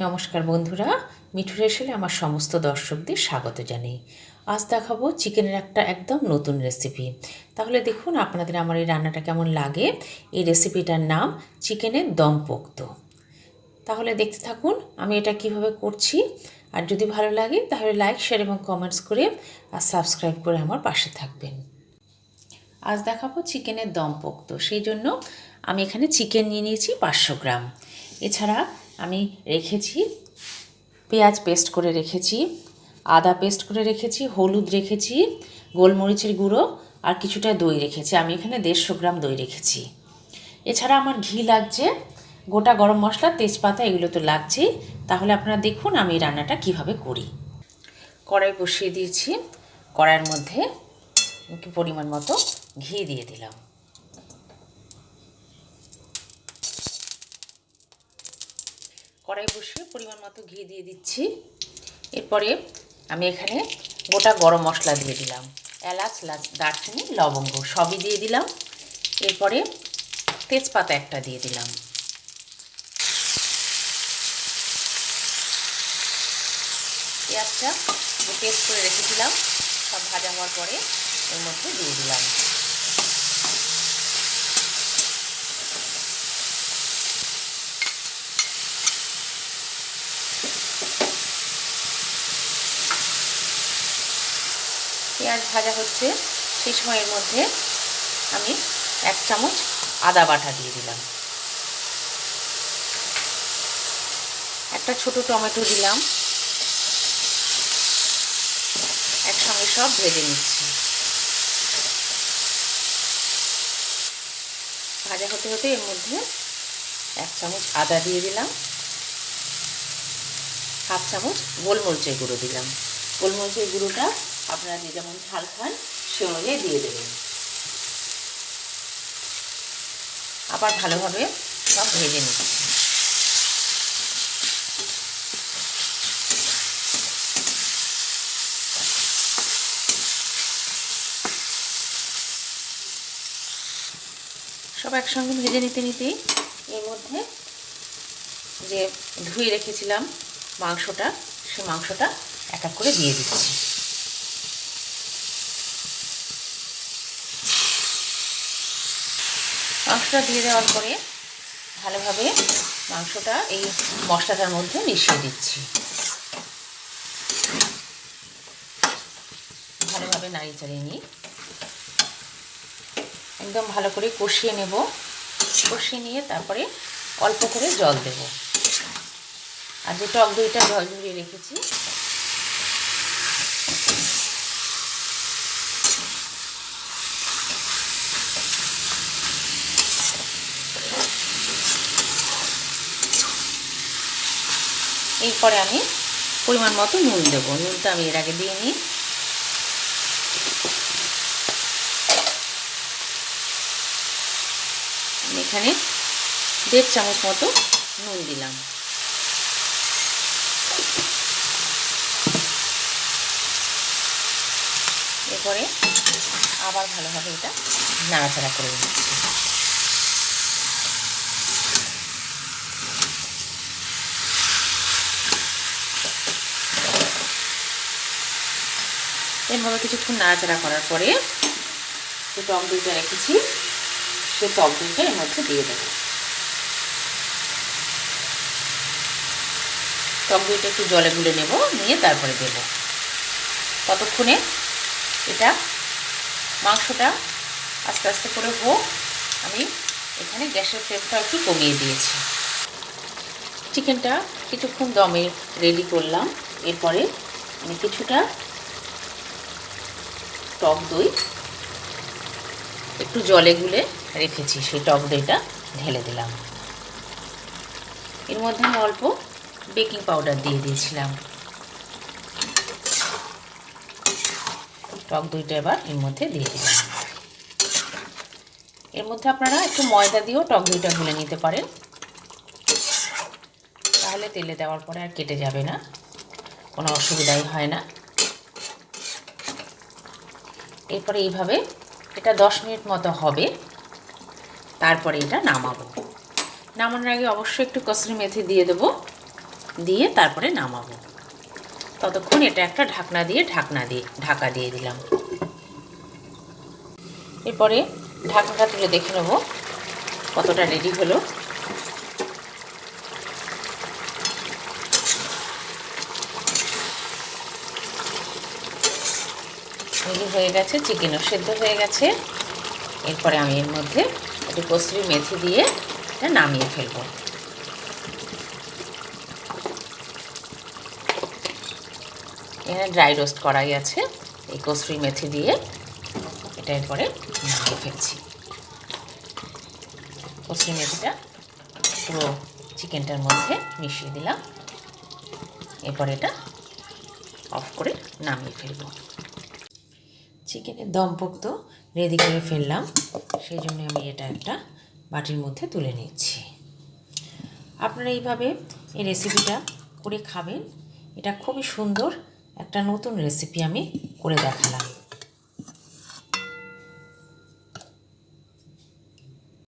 নমস্কার বন্ধুরা মিঠু রেসেলে আমার সমস্ত দর্শকদের স্বাগত জানাই। আজ দেখাবো চিকেনের একটা একদম নতুন রেসিপি তাহলে দেখুন আপনাদের আমার এই রান্নাটা কেমন লাগে। এই রেসিপিটার নাম চিকেনের দম পোক্ত তাহলে দেখতে থাকুন আমি এটা কীভাবে করছি। আর যদি ভালো লাগে তাহলে লাইক শেয়ার এবং কমেন্টস করে আর সাবস্ক্রাইব করে আমার পাশে থাকবেন। আজ দেখাবো চিকেনের দম পোক্ত সেই জন্য আমি এখানে চিকেন নিয়ে নিয়েছি পাঁচশো গ্রাম। এছাড়া আমি রেখেছি, পেঁয়াজ পেস্ট করে রেখেছি, আদা পেস্ট করে রেখেছি, হলুদ রেখেছি, গোলমরিচের গুঁড়ো আর কিছুটা দই রেখেছি। আমি এখানে দেড়শো গ্রাম দই রেখেছি। এছাড়া আমার ঘি লাগছে, গোটা গরম মশলা, তেজপাতা, এগুলো তো লাগছেই। তাহলে আপনারা দেখুন আমি রান্নাটা কীভাবে করি। কড়াই বসিয়ে দিয়েছি, কড়াইয়ের মধ্যে পরিমাণ মতো ঘি দিয়ে দিলাম। কড়াই বসিয়ে পরিমাণ মতো ঘি দিয়ে দিচ্ছি। এরপরে আমি এখানে গোটা গরম মশলা দিয়ে দিলাম। এলাচ দারচিনি, লবঙ্গ সবই দিয়ে দিলাম। এরপরে তেজপাতা একটা দিয়ে দিলাম। পেঁয়াজটা যে পেস্ট করে রেখেছিলাম সব ভাজা হওয়ার পরে এর মধ্যে দিয়ে দিলাম। পেঁয়াজ ভাজা হচ্ছে, সেই সময়ের মধ্যে আমি এক চামচ আদা বাটা দিয়ে দিলাম। একটা ছোট টমেটো দিলাম। একসঙ্গে সব ভেজে নিচ্ছি। ভাজা হতে হতে এর মধ্যে এক চামচ আদা দিয়ে দিলাম। হাফ চামচ গোলমরিচের গুঁড়ো দিলাম। গোলমরিচের গুঁড়োটা আপনারা যে যেমন ঝাল খান সে অনুযায়ী দিয়ে দেবেন। আবার ভালোভাবে সব ভেজে নিচ্ছি। সব একসঙ্গে ভেজে নিতে নিতেই এর মধ্যে যে ধুয়ে রেখেছিলাম মাংসটা সে মাংসটা এক এক করে দিয়ে দিচ্ছি। মাংসটা দিয়ে দেওয়ার পরে ভালোভাবে মাংসটা এই মশলাটার মধ্যে মিশিয়ে দিচ্ছি। ভালোভাবে নাড়িয়ে চাড়িয়ে নিই। একদম ভালো করে কষিয়ে নেব। কষিয়ে নিয়ে তারপরে অল্প করে জল দেব। আর যে টক দইটা জল ঝরিয়ে রেখেছি এরপরে আমি পরিমাণ মতো নুন দেবো। নুনটা আমি এর আগে দিয়ে নিই। এখানে দেড় চামচ মতো নুন দিলাম। এরপরে আবার ভালোভাবে এটা নাড়াচাড়া করে দিচ্ছি এভাবে কিছুক্ষণ নাড়াচাড়া করার পরে যে টক দইটা রেখেছি, সে টক দইটা এর মধ্যে দিয়ে দেবো। টক দইটা একটু জলে গুলে নেব, নিয়ে তারপরে দেব। ততক্ষণে এটা মাংসটা আস্তে আস্তে করে হোক, আমি এখানে গ্যাসের ফ্লেমটা একটু কমিয়ে দিয়েছি। চিকেনটা কিছুক্ষণ দমে রেডি করলাম, এরপরে আমি কিছুটা টক দই। একটু জলে গুলে রেখেছি সেই টক দইটা, ঢেলে দিলাম। এর মধ্যে আমি অল্প বেকিং পাউডার দিয়ে দিয়েছিলাম। টক দইটা এবার এর মধ্যে দিয়ে দিলাম। এর মধ্যে আপনারা একটু ময়দা দিয়েও টক দইটা গুলে নিতে পারেন। তাহলে তেলে দেওয়ার পরে আর কেটে যাবে না। কোনো অসুবিধাই হয় না। এরপরে এইভাবে এটা দশ মিনিট মতো হবে। তারপরে এটা নামাবো। নামানোর আগে অবশ্যই একটু কসুরি মেথি দিয়ে দেবো। দিয়ে তারপরে নামাবো। ততক্ষণ এটা একটা ঢাকনা দিয়ে ঢাকনা দিয়ে, ঢাকা দিয়ে দিলাম। এরপরে ঢাকনাটা তুলে দেখে নেব কতটা রেডি হলো রেডি হয়ে গেছে, চিকেনও সেদ্ধ হয়ে গেছে। এরপরে আমি এর মধ্যে একটু কসুরি মেথি দিয়ে এটা নামিয়ে ফেলব। এখানে ড্রাই রোস্ট করাই আছে, এই কসুরি মেথি দিয়ে। এটা এরপরে নামিয়ে ফেলছি। কসুরি মেথিটা পুরো চিকেনটার মধ্যে মিশিয়ে দিলাম। এরপর এটা অফ করে নামিয়ে ফেলব। চিকেনের দম পোক্ত রেডি করে ফেললাম। সেই জন্য আমি এটা একটা বাটির মধ্যে তুলে নিচ্ছি। আপনারা এইভাবে এই রেসিপিটা করে খাবেন। এটা খুবই সুন্দর একটা নতুন রেসিপি আমি করে দেখালাম।